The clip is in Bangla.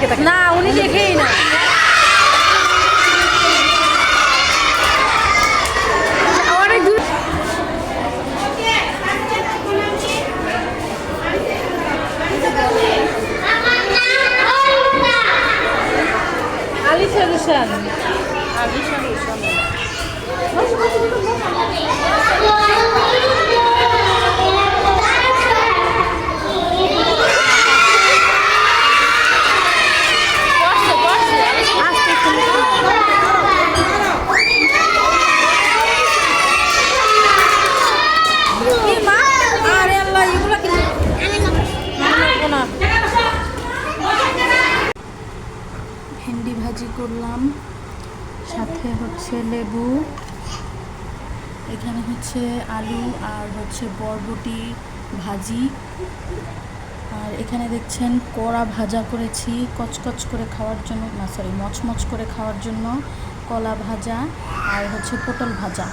দিকে তাকাই না উনি দেখেই না। অনেক দূর। আলি সলিউশন ভাজি করলাম। সাথে হচ্ছে লেবু, এখানে হচ্ছে আলু আর হচ্ছে বরবটি ভাজি। আর এখানে দেখছেন কড়া ভাজা করেছি, কচকচ করে খাওয়ার জন্য, না সরি মচমচ করে খাওয়ার জন্য কলা ভাজা আর হচ্ছে পটল ভাজা।